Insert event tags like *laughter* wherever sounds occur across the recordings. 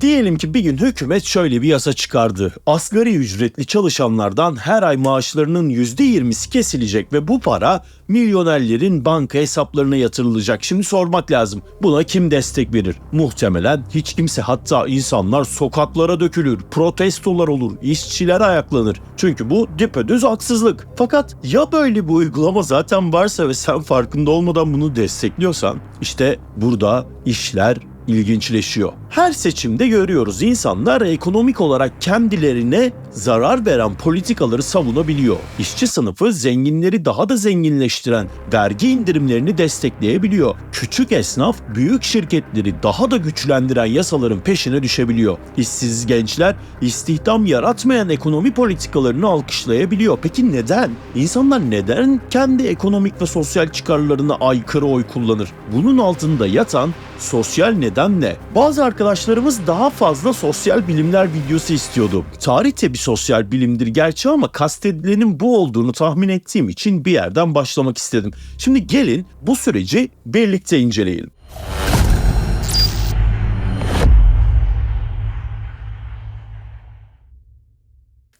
Diyelim ki bir gün hükümet şöyle bir yasa çıkardı. Asgari ücretli çalışanlardan her ay maaşlarının %20'si kesilecek ve bu para milyonerlerin banka hesaplarına yatırılacak. Şimdi sormak lazım. Buna kim destek verir? Muhtemelen hiç kimse hatta insanlar sokaklara dökülür, protestolar olur, işçiler ayaklanır. Çünkü bu düpedüz haksızlık. Fakat ya böyle bir uygulama zaten varsa ve sen farkında olmadan bunu destekliyorsan işte burada işler ilginçleşiyor. Her seçimde görüyoruz insanlar ekonomik olarak kendilerine zarar veren politikaları savunabiliyor. İşçi sınıfı zenginleri daha da zenginleştiren vergi indirimlerini destekleyebiliyor. Küçük esnaf büyük şirketleri daha da güçlendiren yasaların peşine düşebiliyor. İşsiz gençler istihdam yaratmayan ekonomi politikalarını alkışlayabiliyor. Peki neden? İnsanlar neden kendi ekonomik ve sosyal çıkarlarına aykırı oy kullanır? Bunun altında yatan sosyal neden ne? Bazı arkadaşlarımız daha fazla sosyal bilimler videosu istiyordu. Tarih de bir sosyal bilimdir gerçi ama kastedilenin bu olduğunu tahmin ettiğim için bir yerden başlamak istedim. Şimdi gelin bu süreci birlikte inceleyelim.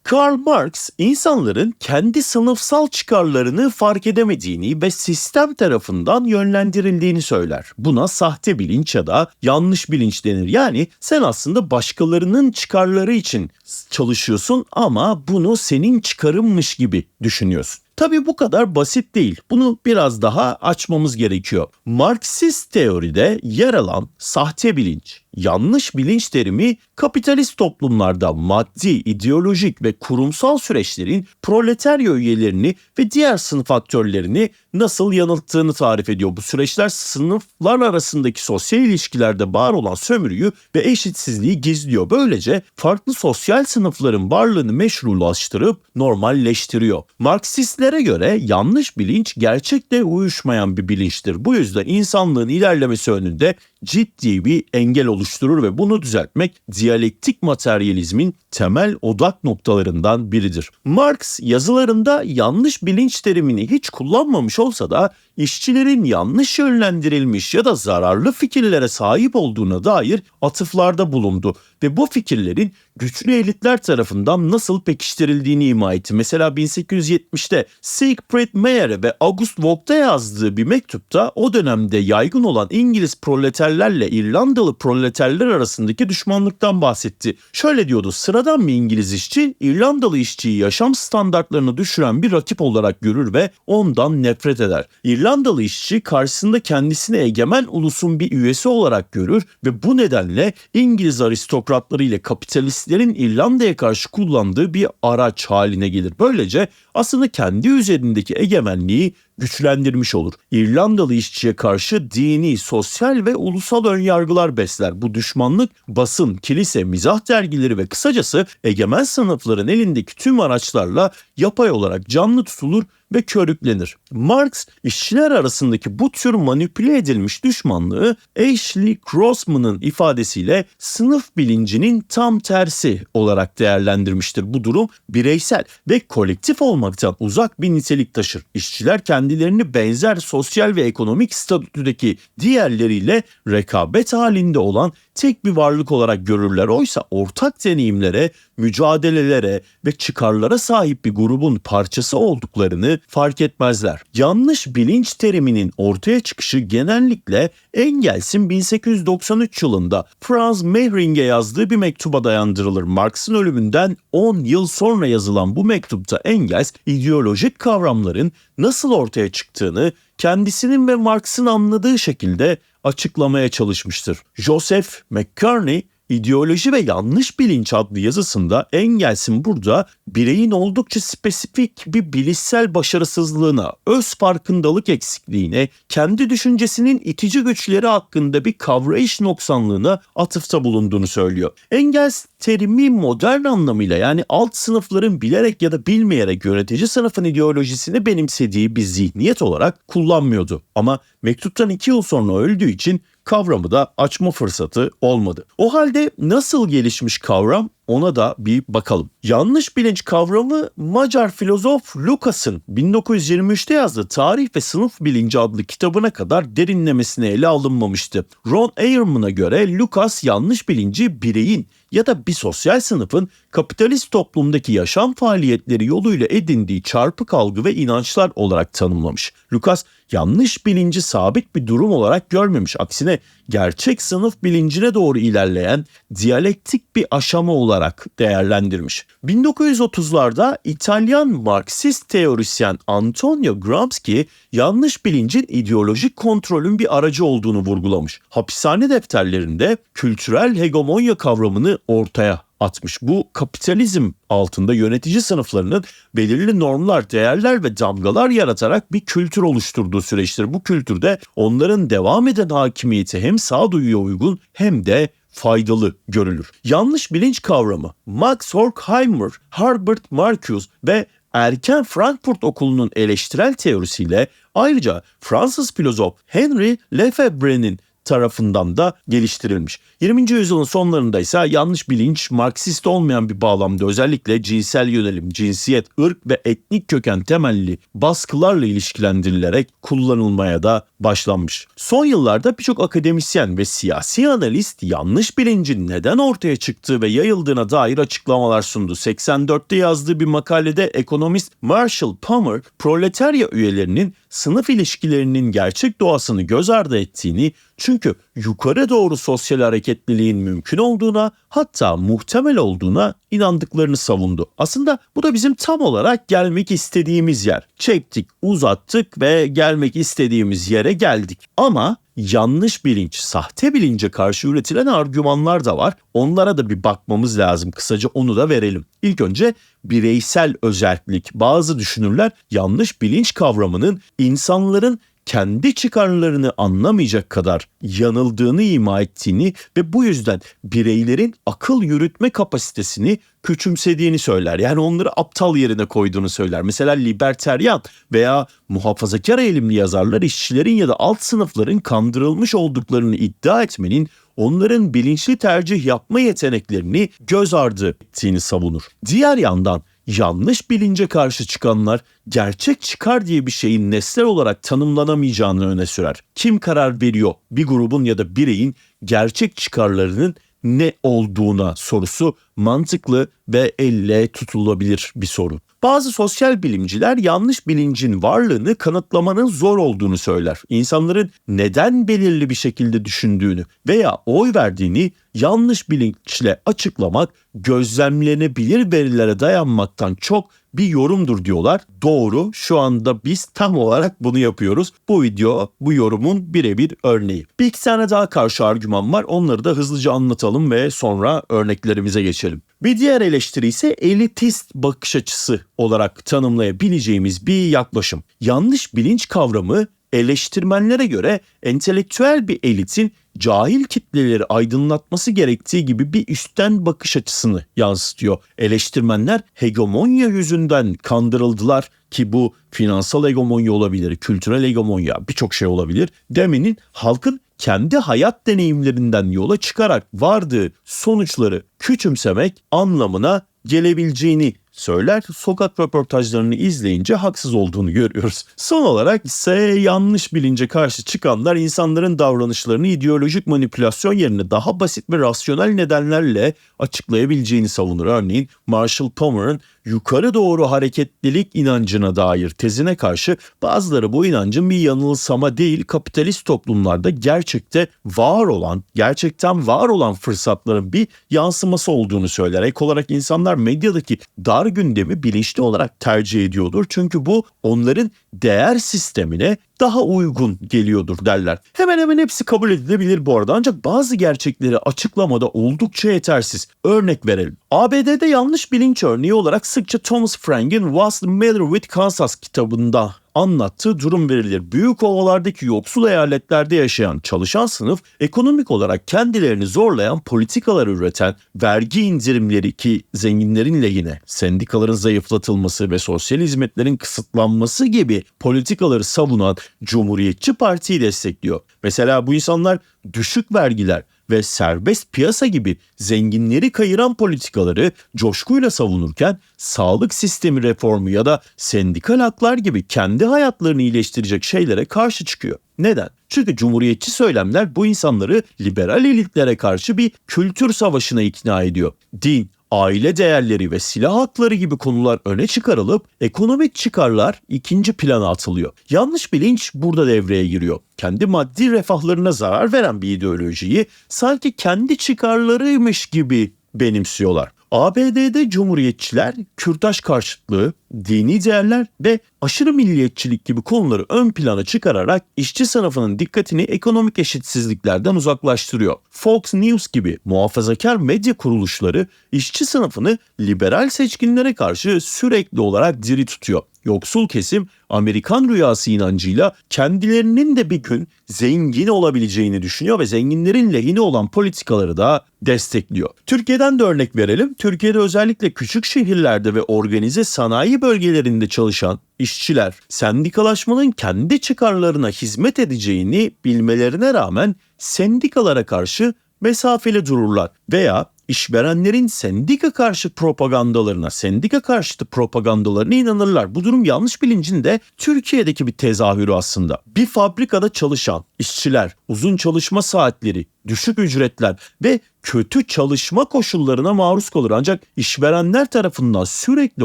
Karl Marx insanların kendi sınıfsal çıkarlarını fark edemediğini ve sistem tarafından yönlendirildiğini söyler. Buna sahte bilinç ya da yanlış bilinç denir. Yani sen aslında başkalarının çıkarları için çalışıyorsun ama bunu senin çıkarınmış gibi düşünüyorsun. Tabii bu kadar basit değil. Bunu biraz daha açmamız gerekiyor. Marksist teoride yer alan sahte bilinç, yanlış bilinç terimi kapitalist toplumlarda maddi, ideolojik ve kurumsal süreçlerin proletarya üyelerini ve diğer sınıf aktörlerini nasıl yanılttığını tarif ediyor. Bu süreçler sınıflar arasındaki sosyal ilişkilerde var olan sömürüyü ve eşitsizliği gizliyor. Böylece farklı sosyal sınıfların varlığını meşrulaştırıp normalleştiriyor. Marksistlere göre yanlış bilinç gerçekle uyuşmayan bir bilinçtir. Bu yüzden insanlığın ilerlemesi önünde ciddi bir engel oluşturur ve bunu düzeltmek diyalektik materyalizmin temel odak noktalarından biridir. Marx yazılarında yanlış bilinç terimini hiç kullanmamış olsa da işçilerin yanlış yönlendirilmiş ya da zararlı fikirlere sahip olduğuna dair atıflarda bulundu ve bu fikirlerin güçlü elitler tarafından nasıl pekiştirildiğini ima etti. Mesela 1870'te Siegfried Mayer'e ve August Voigt'a yazdığı bir mektupta o dönemde yaygın olan İngiliz proleterlerle İrlandalı proleterler arasındaki düşmanlıktan bahsetti. Şöyle diyordu, sıradan bir İngiliz işçi İrlandalı işçiyi yaşam standartlarını düşüren bir rakip olarak görür ve ondan nefret eder. İrlandalı işçi karşısında kendisini egemen ulusun bir üyesi olarak görür ve bu nedenle İngiliz aristokratları ile kapitalistlerin İrlanda'ya karşı kullandığı bir araç haline gelir. Böylece aslında kendi üzerindeki egemenliği güçlendirmiş olur. İrlandalı işçiye karşı dini, sosyal ve ulusal önyargılar besler. Bu düşmanlık basın, kilise, mizah dergileri ve kısacası egemen sınıfların elindeki tüm araçlarla yapay olarak canlı tutulur ve körüklenir. Marx işçiler arasındaki bu tür manipüle edilmiş düşmanlığı Ashley Grossman'ın ifadesiyle sınıf bilincinin tam tersi olarak değerlendirmiştir. Bu durum bireysel ve kolektif olmaktan uzak bir nitelik taşır. İşçiler kendilerini benzer sosyal ve ekonomik statüdeki diğerleriyle rekabet halinde olan tek bir varlık olarak görürler. Oysa ortak deneyimlere, mücadelelere ve çıkarlara sahip bir grubun parçası olduklarını fark etmezler. Yanlış bilinç teriminin ortaya çıkışı genellikle Engels'in 1893 yılında Franz Mehring'e yazdığı bir mektuba dayandırılır. Marx'ın ölümünden 10 yıl sonra yazılan bu mektupta Engels ideolojik kavramların nasıl ortaya çıktığını kendisinin ve Marx'ın anladığı şekilde açıklamaya çalışmıştır. Joseph McCartney İdeoloji ve Yanlış Bilinç adlı yazısında Engels'in burada bireyin oldukça spesifik bir bilişsel başarısızlığına, öz farkındalık eksikliğine, kendi düşüncesinin itici güçleri hakkında bir kavrayış noksanlığına atıfta bulunduğunu söylüyor. Engels terimi modern anlamıyla yani alt sınıfların bilerek ya da bilmeyerek yönetici sınıfın ideolojisini benimsediği bir zihniyet olarak kullanmıyordu. Ama mektuptan iki yıl sonra öldüğü için kavramı da açma fırsatı olmadı. O halde nasıl gelişmiş kavram ona da bir bakalım. Yanlış bilinç kavramı Macar filozof Lukas'ın 1923'te yazdığı Tarih ve Sınıf Bilinci adlı kitabına kadar derinlemesine ele alınmamıştı. Ron Ehrman'a göre Lukas yanlış bilinci bireyin ya da bir sosyal sınıfın kapitalist toplumdaki yaşam faaliyetleri yoluyla edindiği çarpık algı ve inançlar olarak tanımlamış. Lucas yanlış bilinci sabit bir durum olarak görmemiş. Aksine gerçek sınıf bilincine doğru ilerleyen diyalektik bir aşama olarak değerlendirmiş. 1930'larda İtalyan Marksist teorisyen Antonio Gramsci yanlış bilincin ideolojik kontrolün bir aracı olduğunu vurgulamış. Hapishane defterlerinde kültürel hegemonya kavramını ortaya atmış. Bu kapitalizm altında yönetici sınıflarının belirli normlar, değerler ve damgalar yaratarak bir kültür oluşturduğu süreçtir. Bu kültürde onların devam eden hakimiyeti hem sağduyuya uygun hem de faydalı görülür. Yanlış bilinç kavramı Max Horkheimer, Herbert Marcuse ve erken Frankfurt Okulu'nun eleştirel teorisiyle ayrıca Fransız filozof Henry Lefebvre'nin tarafından da geliştirilmiş. 20. yüzyılın sonlarında ise yanlış bilinç Marksist olmayan bir bağlamda özellikle cinsel yönelim, cinsiyet, ırk ve etnik köken temelli baskılarla ilişkilendirilerek kullanılmaya da başlanmış. Son yıllarda birçok akademisyen ve siyasi analist yanlış bilincin neden ortaya çıktığı ve yayıldığına dair açıklamalar sundu. 84'te yazdığı bir makalede ekonomist Marshall Palmer, proletarya üyelerinin sınıf ilişkilerinin gerçek doğasını göz ardı ettiğini çünkü yukarı doğru sosyal hareketliliğin mümkün olduğuna hatta muhtemel olduğuna inandıklarını savundu. Aslında bu da bizim tam olarak gelmek istediğimiz yer. Çektik, uzattık ve gelmek istediğimiz yere geldik. Ama yanlış bilinç, sahte bilince karşı üretilen argümanlar da var. Onlara da bir bakmamız lazım. Kısaca onu da verelim. İlk önce bireysel özellik. Bazı düşünürler yanlış bilinç kavramının insanların kendi çıkarlarını anlamayacak kadar yanıldığını ima ettiğini ve bu yüzden bireylerin akıl yürütme kapasitesini küçümsediğini söyler. Yani onları aptal yerine koyduğunu söyler. Mesela liberteryan veya muhafazakar eğilimli yazarlar işçilerin ya da alt sınıfların kandırılmış olduklarını iddia etmenin onların bilinçli tercih yapma yeteneklerini göz ardı ettiğini savunur. Diğer yandan yanlış bilince karşı çıkanlar gerçek çıkar diye bir şeyin nesnel olarak tanımlanamayacağını öne sürer. Kim karar veriyor bir grubun ya da bireyin gerçek çıkarlarının ne olduğuna sorusu mantıklı ve elle tutulabilir bir soru. Bazı sosyal bilimciler yanlış bilincin varlığını kanıtlamanın zor olduğunu söyler. İnsanların neden belirli bir şekilde düşündüğünü veya oy verdiğini yanlış bilinçle açıklamak gözlemlenebilir verilere dayanmaktan çok bir yorumdur diyorlar. Doğru şu anda biz tam olarak bunu yapıyoruz. Bu video bu yorumun birebir örneği. Bir iki tane daha karşı argüman var onları da hızlıca anlatalım ve sonra örneklerimize geçelim. Bir diğer eleştiri ise elitist bakış açısı olarak tanımlayabileceğimiz bir yaklaşım. Yanlış bilinç kavramı eleştirmenlere göre entelektüel bir elitin cahil kitleleri aydınlatması gerektiği gibi bir üstten bakış açısını yansıtıyor. Eleştirmenler hegemonya yüzünden kandırıldılar ki bu finansal hegemonya olabilir, kültürel hegemonya birçok şey olabilir. Demenin halkın kendi hayat deneyimlerinden yola çıkarak vardığı sonuçları küçümsemek anlamına gelebileceğini söyler. Sokak röportajlarını izleyince haksız olduğunu görüyoruz. Son olarak ise yanlış bilince karşı çıkanlar insanların davranışlarını ideolojik manipülasyon yerine daha basit ve rasyonel nedenlerle açıklayabileceğini savunur. Örneğin Marshall Palmer'ın yukarı doğru hareketlilik inancına dair tezine karşı bazıları bu inancın bir yanılsama değil kapitalist toplumlarda gerçekte var olan, gerçekten var olan fırsatların bir yansıması olduğunu söyler. Ek olarak insanlar medyadaki dar gündemi bilinçli olarak tercih ediyordur. Çünkü bu onların değer sistemine daha uygun geliyordur derler. Hemen hemen hepsi kabul edilebilir bu arada ancak bazı gerçekleri açıklamada oldukça yetersiz. Örnek verelim. ABD'de yanlış bilinç örneği olarak sıkça Thomas Frank'in What's the Matter with Kansas kitabında anlattığı durum verilir. Büyük ovalardaki yoksul eyaletlerde yaşayan çalışan sınıf ekonomik olarak kendilerini zorlayan politikalar üreten, vergi indirimleri ki zenginlerin lehine, sendikaların zayıflatılması ve sosyal hizmetlerin kısıtlanması gibi politikaları savunan Cumhuriyetçi Parti'yi destekliyor. Mesela bu insanlar düşük vergiler, ve serbest piyasa gibi zenginleri kayıran politikaları coşkuyla savunurken sağlık sistemi reformu ya da sendikal haklar gibi kendi hayatlarını iyileştirecek şeylere karşı çıkıyor. Neden? Çünkü cumhuriyetçi söylemler bu insanları liberal elitlere karşı bir kültür savaşına ikna ediyor. Din, aile değerleri ve silah hakları gibi konular öne çıkarılıp ekonomik çıkarlar ikinci plana atılıyor. Yanlış bilinç burada devreye giriyor. Kendi maddi refahlarına zarar veren bir ideolojiyi sanki kendi çıkarlarıymış gibi benimsiyorlar. ABD'de cumhuriyetçiler kürtaj karşıtlığı, dini değerler ve aşırı milliyetçilik gibi konuları ön plana çıkararak işçi sınıfının dikkatini ekonomik eşitsizliklerden uzaklaştırıyor. Fox News gibi muhafazakar medya kuruluşları işçi sınıfını liberal seçkinlere karşı sürekli olarak diri tutuyor. Yoksul kesim Amerikan rüyası inancıyla kendilerinin de bir gün zengin olabileceğini düşünüyor ve zenginlerin lehine olan politikaları da destekliyor. Türkiye'den de örnek verelim. Türkiye'de özellikle küçük şehirlerde ve organize sanayi bölgelerinde çalışan işçiler sendikalaşmanın kendi çıkarlarına hizmet edeceğini bilmelerine rağmen sendikalara karşı mesafeli dururlar veya işverenlerin sendika karşı propagandalarına, sendika karşıtı propagandalarına inanırlar. Bu durum yanlış bilincin de Türkiye'deki bir tezahürü aslında. Bir fabrikada çalışan işçiler, uzun çalışma saatleri, düşük ücretler ve kötü çalışma koşullarına maruz kalır. Ancak işverenler tarafından sürekli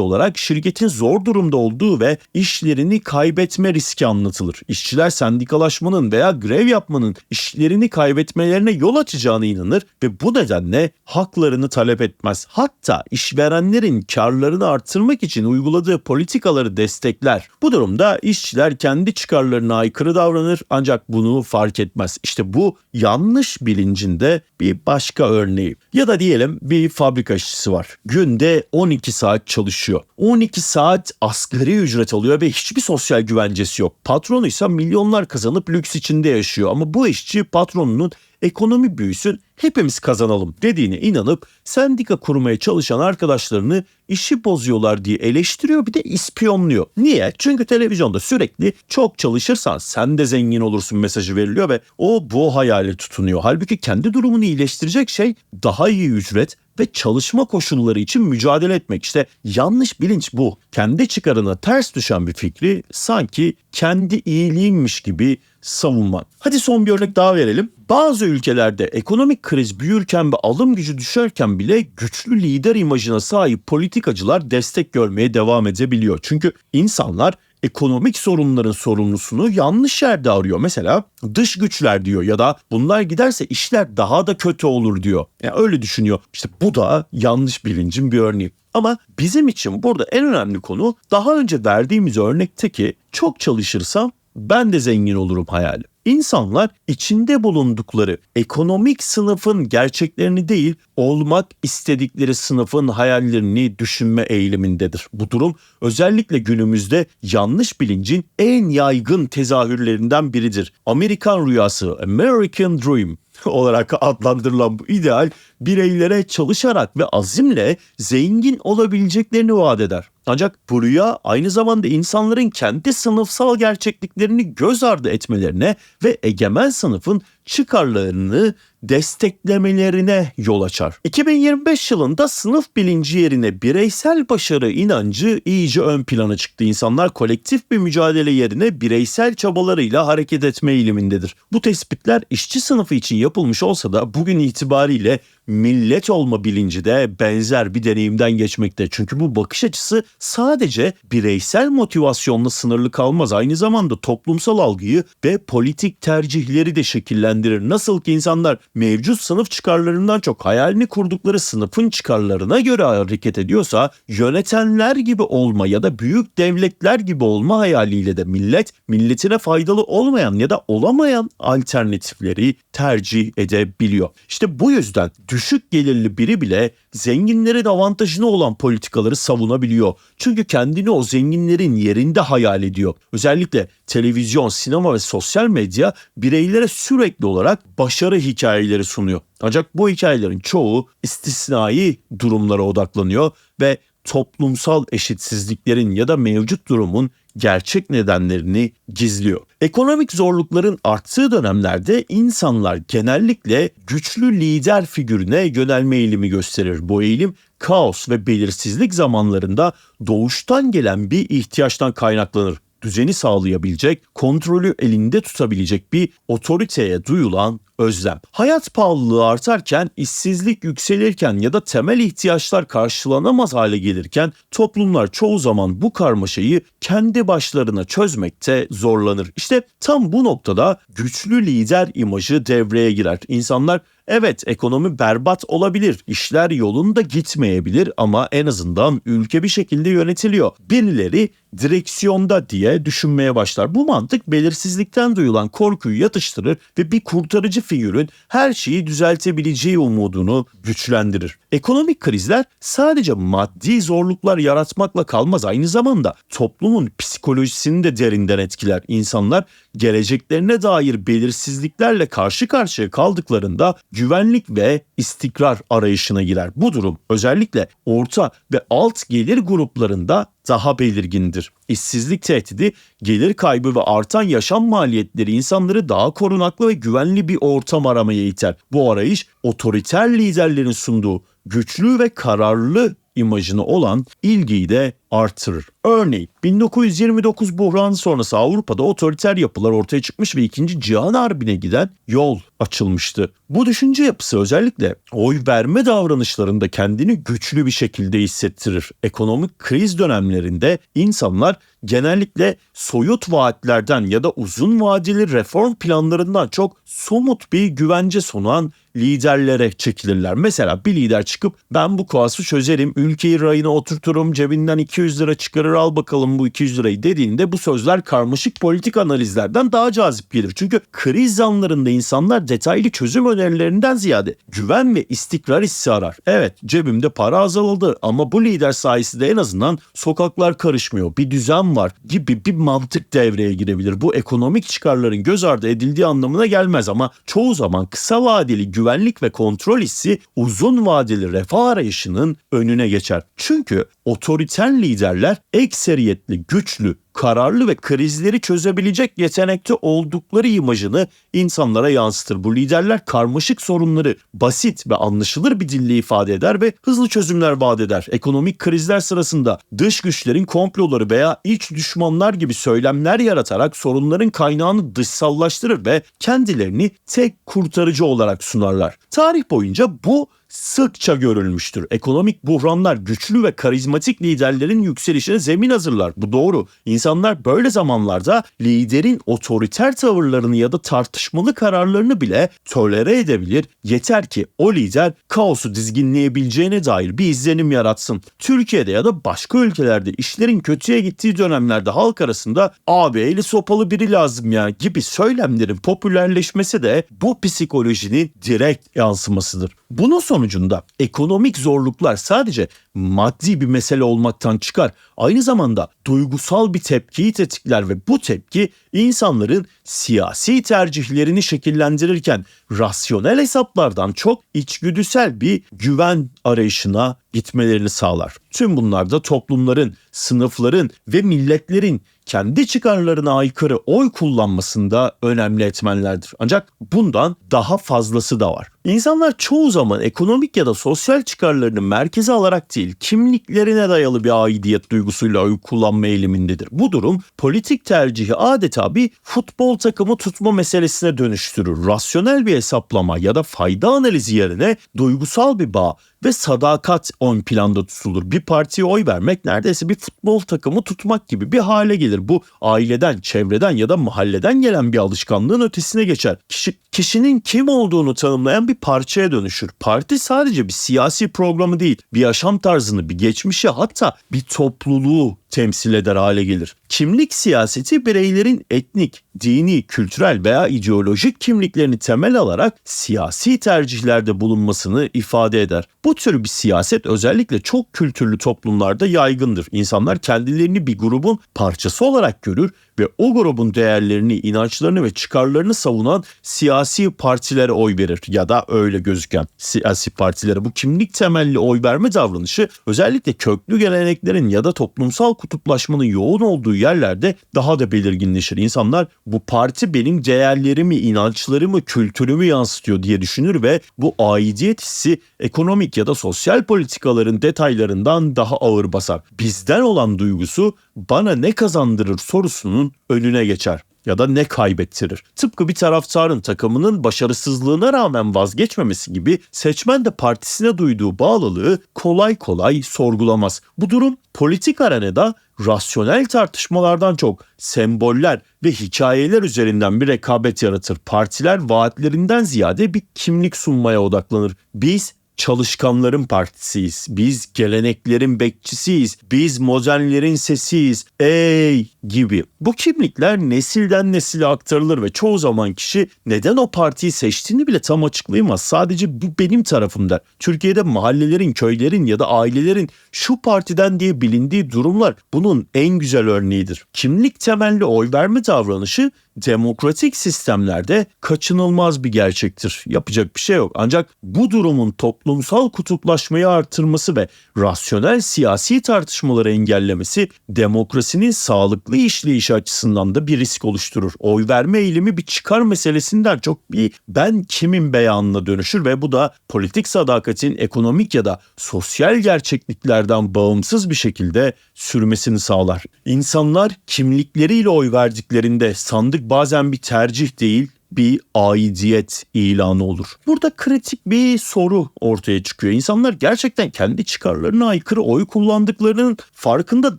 olarak şirketin zor durumda olduğu ve işlerini kaybetme riski anlatılır. İşçiler sendikalaşmanın veya grev yapmanın işlerini kaybetmelerine yol açacağına inanır ve bu nedenle haklarını talep etmez. Hatta işverenlerin karlarını artırmak için uyguladığı politikaları destekler. Bu durumda işçiler kendi çıkarlarına aykırı davranır ancak bunu fark etmez. İşte bu yanlış bilincinde bir başka örneği. Ya da diyelim bir fabrika işçisi var. Günde 12 saat çalışıyor. 12 saat asgari ücret alıyor ve hiçbir sosyal güvencesi yok. Patronu ise milyonlar kazanıp lüks içinde yaşıyor. Ama bu işçi patronunun ekonomi büyüsün hepimiz kazanalım dediğine inanıp sendika kurmaya çalışan arkadaşlarını işi bozuyorlar diye eleştiriyor bir de ispiyonluyor. Niye? Çünkü televizyonda sürekli çok çalışırsan sen de zengin olursun mesajı veriliyor ve o bu hayale tutunuyor. Halbuki kendi durumunu iyileştirecek şey daha iyi ücret ve çalışma koşulları için mücadele etmek. İşte yanlış bilinç bu. Kendi çıkarına ters düşen bir fikri sanki kendi iyiliğinmiş gibi savunmak. Hadi son bir örnek daha verelim. Bazı ülkelerde ekonomik kriz büyürken ve alım gücü düşerken bile güçlü lider imajına sahip politikacılar destek görmeye devam edebiliyor. Çünkü insanlar ekonomik sorunların sorumlusunu yanlış yerde arıyor. Mesela dış güçler diyor ya da bunlar giderse işler daha da kötü olur diyor. Yani öyle düşünüyor. İşte bu da yanlış bilincin bir örneği. Ama bizim için burada en önemli konu daha önce verdiğimiz örnekteki çok çalışırsam ben de zengin olurum hayali. İnsanlar içinde bulundukları ekonomik sınıfın gerçeklerini değil, olmak istedikleri sınıfın hayallerini düşünme eğilimindedir. Bu durum özellikle günümüzde yanlış bilincin en yaygın tezahürlerinden biridir. Amerikan rüyası, American Dream *laughs* olarak adlandırılan bu ideal bireylere çalışarak ve azimle zengin olabileceklerini vaat eder. Ancak bu rüya aynı zamanda insanların kendi sınıfsal gerçekliklerini göz ardı etmelerine ve egemen sınıfın çıkarlarını desteklemelerine yol açar. 2025 yılında sınıf bilinci yerine bireysel başarı inancı iyice ön plana çıktı. İnsanlar kolektif bir mücadele yerine bireysel çabalarıyla hareket etme eğilimindedir. Bu tespitler işçi sınıfı için yapılmış olsa da bugün itibariyle millet olma bilinci de benzer bir deneyimden geçmekte. Çünkü bu bakış açısı sadece bireysel motivasyonla sınırlı kalmaz. Aynı zamanda toplumsal algıyı ve politik tercihleri de şekillendirir. Nasıl ki insanlar mevcut sınıf çıkarlarından çok hayalini kurdukları sınıfın çıkarlarına göre hareket ediyorsa yönetenler gibi olma ya da büyük devletler gibi olma hayaliyle de millet milletine faydalı olmayan ya da olamayan alternatifleri tercih edebiliyor. İşte bu yüzden düşük gelirli biri bile zenginlere de avantajını olan politikaları savunabiliyor. Çünkü kendini o zenginlerin yerinde hayal ediyor. Özellikle televizyon, sinema ve sosyal medya bireylere sürekli olarak başarı hikayeleri sunuyor. Ancak bu hikayelerin çoğu istisnai durumlara odaklanıyor ve toplumsal eşitsizliklerin ya da mevcut durumun gerçek nedenlerini gizliyor. Ekonomik zorlukların arttığı dönemlerde insanlar genellikle güçlü lider figürüne yönelme eğilimi gösterir. Bu eğilim kaos ve belirsizlik zamanlarında doğuştan gelen bir ihtiyaçtan kaynaklanır düzeni sağlayabilecek, kontrolü elinde tutabilecek bir otoriteye duyulan özlem. Hayat pahalılığı artarken, işsizlik yükselirken ya da temel ihtiyaçlar karşılanamaz hale gelirken toplumlar çoğu zaman bu karmaşayı kendi başlarına çözmekte zorlanır. İşte tam bu noktada güçlü lider imajı devreye girer. İnsanlar Evet ekonomi berbat olabilir, işler yolunda gitmeyebilir ama en azından ülke bir şekilde yönetiliyor. Birileri direksiyonda diye düşünmeye başlar. Bu mantık belirsizlikten duyulan korkuyu yatıştırır ve bir kurtarıcı figürün her şeyi düzeltebileceği umudunu güçlendirir. Ekonomik krizler sadece maddi zorluklar yaratmakla kalmaz aynı zamanda toplumun psikolojisini de derinden etkiler. İnsanlar geleceklerine dair belirsizliklerle karşı karşıya kaldıklarında güvenlik ve istikrar arayışına girer. Bu durum özellikle orta ve alt gelir gruplarında daha belirgindir. İşsizlik tehdidi, gelir kaybı ve artan yaşam maliyetleri insanları daha korunaklı ve güvenli bir ortam aramaya iter. Bu arayış otoriter liderlerin sunduğu güçlü ve kararlı imajını olan ilgiyi de artırır. Örneğin 1929 buhranı sonrası Avrupa'da otoriter yapılar ortaya çıkmış ve 2. Cihan Harbi'ne giden yol açılmıştı. Bu düşünce yapısı özellikle oy verme davranışlarında kendini güçlü bir şekilde hissettirir. Ekonomik kriz dönemlerinde insanlar genellikle soyut vaatlerden ya da uzun vadeli reform planlarından çok somut bir güvence sunan liderlere çekilirler. Mesela bir lider çıkıp ben bu kuası çözerim, ülkeyi rayına oturturum, cebinden 200 lira çıkarır al bakalım bu 200 lirayı dediğinde bu sözler karmaşık politik analizlerden daha cazip gelir. Çünkü kriz anlarında insanlar detaylı çözüm önerilerinden ziyade güven ve istikrar hissi arar. Evet cebimde para azaldı ama bu lider sayesinde en azından sokaklar karışmıyor, bir düzen var gibi bir mantık devreye girebilir. Bu ekonomik çıkarların göz ardı edildiği anlamına gelmez ama çoğu zaman kısa vadeli güvenlik ve kontrol hissi uzun vadeli refah arayışının önüne geçer. Çünkü otoriter liderler ekseriyetli, güçlü, kararlı ve krizleri çözebilecek yetenekte oldukları imajını insanlara yansıtır. Bu liderler karmaşık sorunları basit ve anlaşılır bir dille ifade eder ve hızlı çözümler vaat eder. Ekonomik krizler sırasında dış güçlerin komploları veya iç düşmanlar gibi söylemler yaratarak sorunların kaynağını dışsallaştırır ve kendilerini tek kurtarıcı olarak sunarlar. Tarih boyunca bu sıkça görülmüştür. Ekonomik buhranlar güçlü ve karizmatik liderlerin yükselişine zemin hazırlar. Bu doğru. İnsanlar böyle zamanlarda liderin otoriter tavırlarını ya da tartışmalı kararlarını bile tolere edebilir. Yeter ki o lider kaosu dizginleyebileceğine dair bir izlenim yaratsın. Türkiye'de ya da başka ülkelerde işlerin kötüye gittiği dönemlerde halk arasında abi eli sopalı biri lazım ya gibi söylemlerin popülerleşmesi de bu psikolojinin direkt yansımasıdır. Bunun sonucunda ekonomik zorluklar sadece maddi bir mesele olmaktan çıkar. Aynı zamanda duygusal bir tepkiyi tetikler ve bu tepki insanların siyasi tercihlerini şekillendirirken rasyonel hesaplardan çok içgüdüsel bir güven arayışına gitmelerini sağlar. Tüm bunlar da toplumların, sınıfların ve milletlerin kendi çıkarlarına aykırı oy kullanmasında önemli etmenlerdir. Ancak bundan daha fazlası da var. İnsanlar çoğu zaman ekonomik ya da sosyal çıkarlarını merkeze alarak değil, kimliklerine dayalı bir aidiyet duygusuyla oy kullanma eğilimindedir. Bu durum politik tercihi adeta bir futbol takımı tutma meselesine dönüştürür. Rasyonel bir hesaplama ya da fayda analizi yerine duygusal bir bağ ve sadakat ön planda tutulur. Bir partiye oy vermek neredeyse bir futbol takımı tutmak gibi bir hale gelir. Bu aileden, çevreden ya da mahalleden gelen bir alışkanlığın ötesine geçer. Kişi, kişinin kim olduğunu tanımlayan bir parçaya dönüşür. Parti sadece bir siyasi programı değil, bir yaşam tarzını, bir geçmişi hatta bir topluluğu temsil eder hale gelir. Kimlik siyaseti bireylerin etnik, dini, kültürel veya ideolojik kimliklerini temel alarak siyasi tercihlerde bulunmasını ifade eder. Bu tür bir siyaset özellikle çok kültürlü toplumlarda yaygındır. İnsanlar kendilerini bir grubun parçası olarak görür ve o grubun değerlerini, inançlarını ve çıkarlarını savunan siyasi partilere oy verir ya da öyle gözüken siyasi partilere bu kimlik temelli oy verme davranışı özellikle köklü geleneklerin ya da toplumsal kutuplaşmanın yoğun olduğu yerlerde daha da belirginleşir. İnsanlar bu parti benim değerlerimi, inançlarımı, kültürümü yansıtıyor diye düşünür ve bu aidiyet hissi ekonomik ya da sosyal politikaların detaylarından daha ağır basar. Bizden olan duygusu bana ne kazandırır sorusunun önüne geçer ya da ne kaybettirir. Tıpkı bir taraftarın takımının başarısızlığına rağmen vazgeçmemesi gibi seçmen de partisine duyduğu bağlılığı kolay kolay sorgulamaz. Bu durum politik arenada rasyonel tartışmalardan çok semboller ve hikayeler üzerinden bir rekabet yaratır. Partiler vaatlerinden ziyade bir kimlik sunmaya odaklanır. Biz çalışkanların partisiyiz. Biz geleneklerin bekçisiyiz. Biz modernlerin sesiyiz. Ey gibi. Bu kimlikler nesilden nesile aktarılır ve çoğu zaman kişi neden o partiyi seçtiğini bile tam açıklayamaz. Sadece bu benim tarafımda. Türkiye'de mahallelerin, köylerin ya da ailelerin şu partiden diye bilindiği durumlar bunun en güzel örneğidir. Kimlik temelli oy verme davranışı demokratik sistemlerde kaçınılmaz bir gerçektir. Yapacak bir şey yok. Ancak bu durumun toplumsal kutuplaşmayı artırması ve rasyonel siyasi tartışmaları engellemesi demokrasinin sağlıklı işleyişi açısından da bir risk oluşturur. Oy verme eğilimi bir çıkar meselesinden çok bir ben kimin beyanına dönüşür ve bu da politik sadakatin ekonomik ya da sosyal gerçekliklerden bağımsız bir şekilde sürmesini sağlar. İnsanlar kimlikleriyle oy verdiklerinde sandık bazen bir tercih değil bir aidiyet ilanı olur. Burada kritik bir soru ortaya çıkıyor. İnsanlar gerçekten kendi çıkarlarına aykırı oy kullandıklarının farkında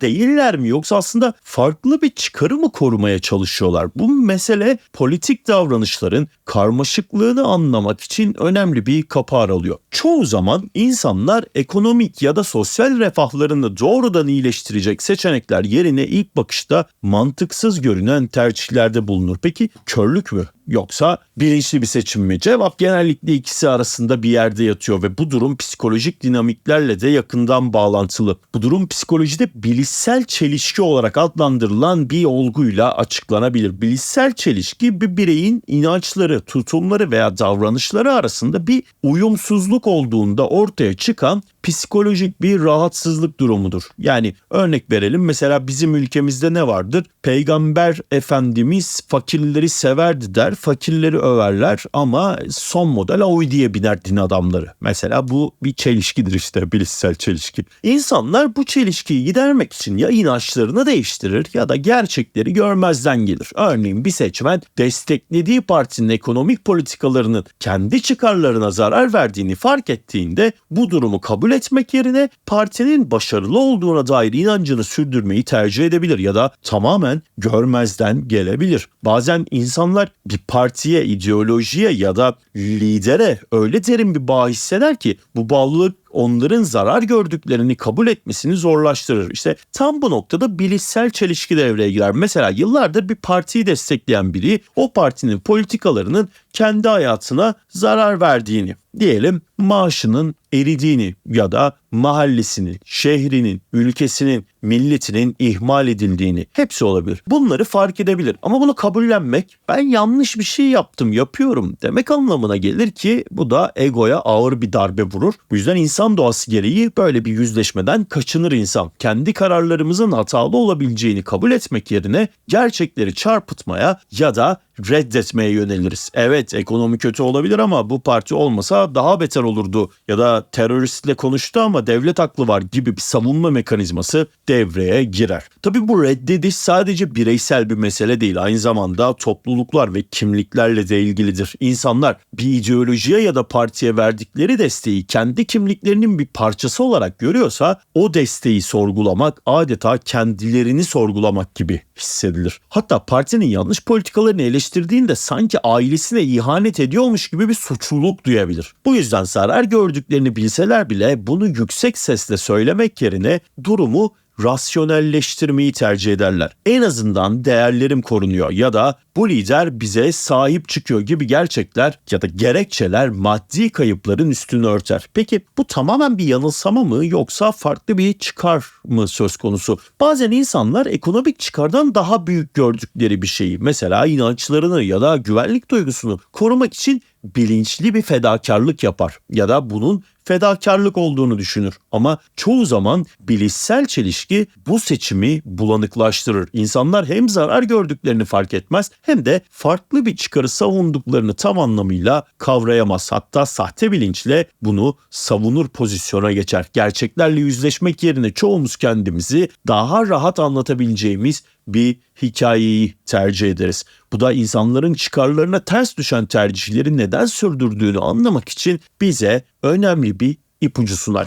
değiller mi? Yoksa aslında farklı bir çıkarı mı korumaya çalışıyorlar? Bu mesele politik davranışların karmaşıklığını anlamak için önemli bir kapı aralıyor. Çoğu zaman insanlar ekonomik ya da sosyal refahlarını doğrudan iyileştirecek seçenekler yerine ilk bakışta mantıksız görünen tercihlerde bulunur. Peki körlük mü? Yoksa bilinçli bir seçim mi? Cevap genellikle ikisi arasında bir yerde yatıyor ve bu durum psikolojik dinamiklerle de yakından bağlantılı. Bu durum psikolojide bilişsel çelişki olarak adlandırılan bir olguyla açıklanabilir. Bilişsel çelişki bir bireyin inançları, tutumları veya davranışları arasında bir uyumsuzluk olduğunda ortaya çıkan psikolojik bir rahatsızlık durumudur. Yani örnek verelim mesela bizim ülkemizde ne vardır? Peygamber Efendimiz fakirleri severdi der, fakirleri överler ama son model oy diye biner din adamları. Mesela bu bir çelişkidir işte bilişsel çelişki. İnsanlar bu çelişkiyi gidermek için ya inançlarını değiştirir ya da gerçekleri görmezden gelir. Örneğin bir seçmen desteklediği partinin ekonomik politikalarının kendi çıkarlarına zarar verdiğini fark ettiğinde bu durumu kabul etmek yerine partinin başarılı olduğuna dair inancını sürdürmeyi tercih edebilir ya da tamamen görmezden gelebilir. Bazen insanlar bir partiye, ideolojiye ya da lidere öyle derin bir bağ hisseder ki bu bağlılık onların zarar gördüklerini kabul etmesini zorlaştırır. İşte tam bu noktada bilişsel çelişki devreye girer. Mesela yıllardır bir partiyi destekleyen biri o partinin politikalarının kendi hayatına zarar verdiğini, diyelim maaşının eridiğini ya da mahallesinin, şehrinin, ülkesinin, milletinin ihmal edildiğini hepsi olabilir. Bunları fark edebilir ama bunu kabullenmek ben yanlış bir şey yaptım, yapıyorum demek anlamına gelir ki bu da egoya ağır bir darbe vurur. Bu yüzden insan doğası gereği böyle bir yüzleşmeden kaçınır insan. Kendi kararlarımızın hatalı olabileceğini kabul etmek yerine gerçekleri çarpıtmaya ya da reddetmeye yöneliriz. Evet ekonomi kötü olabilir ama bu parti olmasa daha beter olurdu ya da teröristle konuştu ama devlet aklı var gibi bir savunma mekanizması devreye girer. Tabi bu reddediş sadece bireysel bir mesele değil aynı zamanda topluluklar ve kimliklerle de ilgilidir. İnsanlar bir ideolojiye ya da partiye verdikleri desteği kendi kimliklerinin bir parçası olarak görüyorsa o desteği sorgulamak adeta kendilerini sorgulamak gibi hissedilir. Hatta partinin yanlış politikalarını eleştirdiğinde sanki ailesine ihanet ediyormuş gibi bir suçluluk duyabilir. Bu yüzden zarar gördüklerini bilseler bile bunu yüksek sesle söylemek yerine durumu rasyonelleştirmeyi tercih ederler. En azından değerlerim korunuyor ya da bu lider bize sahip çıkıyor gibi gerçekler ya da gerekçeler maddi kayıpların üstünü örter. Peki bu tamamen bir yanılsama mı yoksa farklı bir çıkar mı söz konusu? Bazen insanlar ekonomik çıkardan daha büyük gördükleri bir şeyi mesela inançlarını ya da güvenlik duygusunu korumak için bilinçli bir fedakarlık yapar ya da bunun fedakarlık olduğunu düşünür. Ama çoğu zaman bilişsel çelişki bu seçimi bulanıklaştırır. İnsanlar hem zarar gördüklerini fark etmez hem de farklı bir çıkarı savunduklarını tam anlamıyla kavrayamaz. Hatta sahte bilinçle bunu savunur pozisyona geçer. Gerçeklerle yüzleşmek yerine çoğumuz kendimizi daha rahat anlatabileceğimiz bir hikayeyi tercih ederiz. Bu da insanların çıkarlarına ters düşen tercihleri neden sürdürdüğünü anlamak için bize önemli bir ipucu sunar.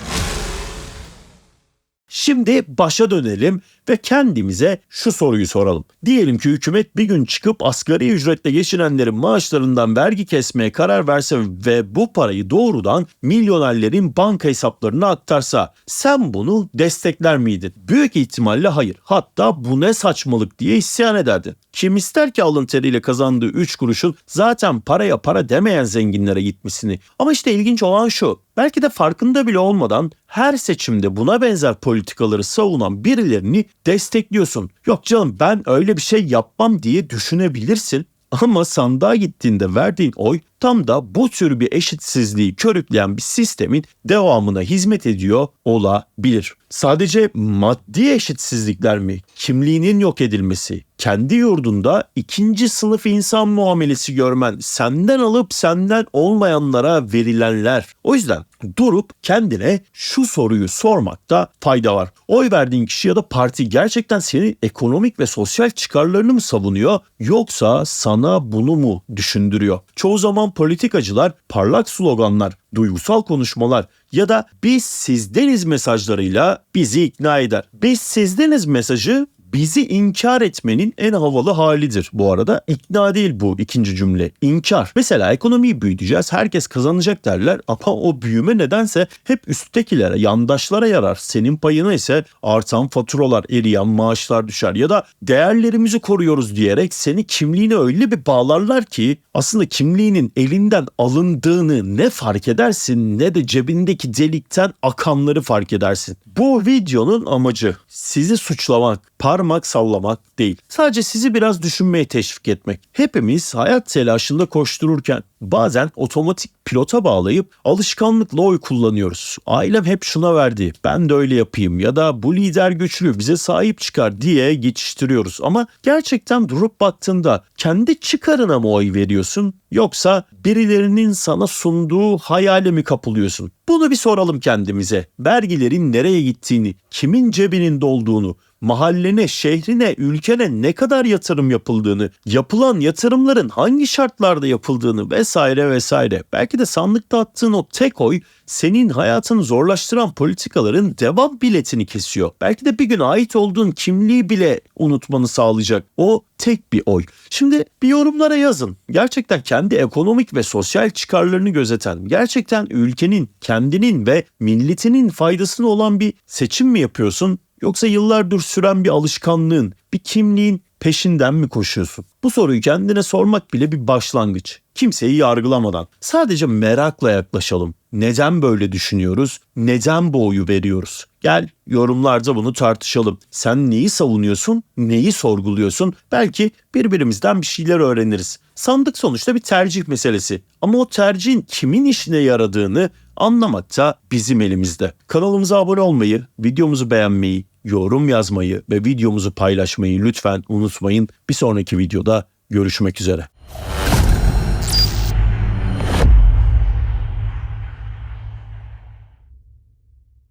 Şimdi başa dönelim ve kendimize şu soruyu soralım. Diyelim ki hükümet bir gün çıkıp asgari ücretle geçinenlerin maaşlarından vergi kesmeye karar verse ve bu parayı doğrudan milyonerlerin banka hesaplarına aktarsa sen bunu destekler miydin? Büyük ihtimalle hayır. Hatta bu ne saçmalık diye isyan ederdin. Kim ister ki alın teriyle kazandığı 3 kuruşun zaten paraya para demeyen zenginlere gitmesini. Ama işte ilginç olan şu. Belki de farkında bile olmadan her seçimde buna benzer politikaları savunan birilerini destekliyorsun. Yok canım ben öyle bir şey yapmam diye düşünebilirsin. Ama sandığa gittiğinde verdiğin oy tam da bu tür bir eşitsizliği körükleyen bir sistemin devamına hizmet ediyor olabilir. Sadece maddi eşitsizlikler mi? Kimliğinin yok edilmesi, kendi yurdunda ikinci sınıf insan muamelesi görmen, senden alıp senden olmayanlara verilenler. O yüzden durup kendine şu soruyu sormakta fayda var. Oy verdiğin kişi ya da parti gerçekten senin ekonomik ve sosyal çıkarlarını mı savunuyor yoksa sana bunu mu düşündürüyor? Çoğu zaman politikacılar parlak sloganlar, duygusal konuşmalar ya da biz sizdeniz mesajlarıyla bizi ikna eder. Biz sizdeniz mesajı bizi inkar etmenin en havalı halidir. Bu arada ikna değil bu ikinci cümle. İnkar. Mesela ekonomiyi büyüteceğiz. Herkes kazanacak derler ama o büyüme nedense hep üsttekilere, yandaşlara yarar. Senin payına ise artan faturalar, eriyen maaşlar düşer ya da değerlerimizi koruyoruz diyerek seni kimliğine öyle bir bağlarlar ki aslında kimliğinin elinden alındığını ne fark edersin ne de cebindeki delikten akanları fark edersin. Bu videonun amacı sizi suçlamak, parmak sallamak değil. Sadece sizi biraz düşünmeye teşvik etmek. Hepimiz hayat telaşında koştururken bazen otomatik pilota bağlayıp alışkanlıkla oy kullanıyoruz. Ailem hep şuna verdi, ben de öyle yapayım ya da bu lider güçlü bize sahip çıkar diye geçiştiriyoruz. Ama gerçekten durup baktığında kendi çıkarına mı oy veriyorsun yoksa birilerinin sana sunduğu hayale mi kapılıyorsun? Bunu bir soralım kendimize. Vergilerin nereye gittiğini, kimin cebinin dolduğunu, mahallene, şehrine, ülkene ne kadar yatırım yapıldığını, yapılan yatırımların hangi şartlarda yapıldığını vesaire vesaire. Belki de sandıkta attığın o tek oy senin hayatını zorlaştıran politikaların devam biletini kesiyor. Belki de bir gün ait olduğun kimliği bile unutmanı sağlayacak. O tek bir oy. Şimdi bir yorumlara yazın. Gerçekten kendi ekonomik ve sosyal çıkarlarını gözeten, gerçekten ülkenin, kendinin ve milletinin faydasına olan bir seçim mi yapıyorsun? Yoksa yıllardır süren bir alışkanlığın, bir kimliğin peşinden mi koşuyorsun? Bu soruyu kendine sormak bile bir başlangıç. Kimseyi yargılamadan. Sadece merakla yaklaşalım. Neden böyle düşünüyoruz? Neden bu oyu veriyoruz? Gel yorumlarda bunu tartışalım. Sen neyi savunuyorsun? Neyi sorguluyorsun? Belki birbirimizden bir şeyler öğreniriz. Sandık sonuçta bir tercih meselesi. Ama o tercihin kimin işine yaradığını anlamak da bizim elimizde. Kanalımıza abone olmayı, videomuzu beğenmeyi, yorum yazmayı ve videomuzu paylaşmayı lütfen unutmayın. Bir sonraki videoda görüşmek üzere.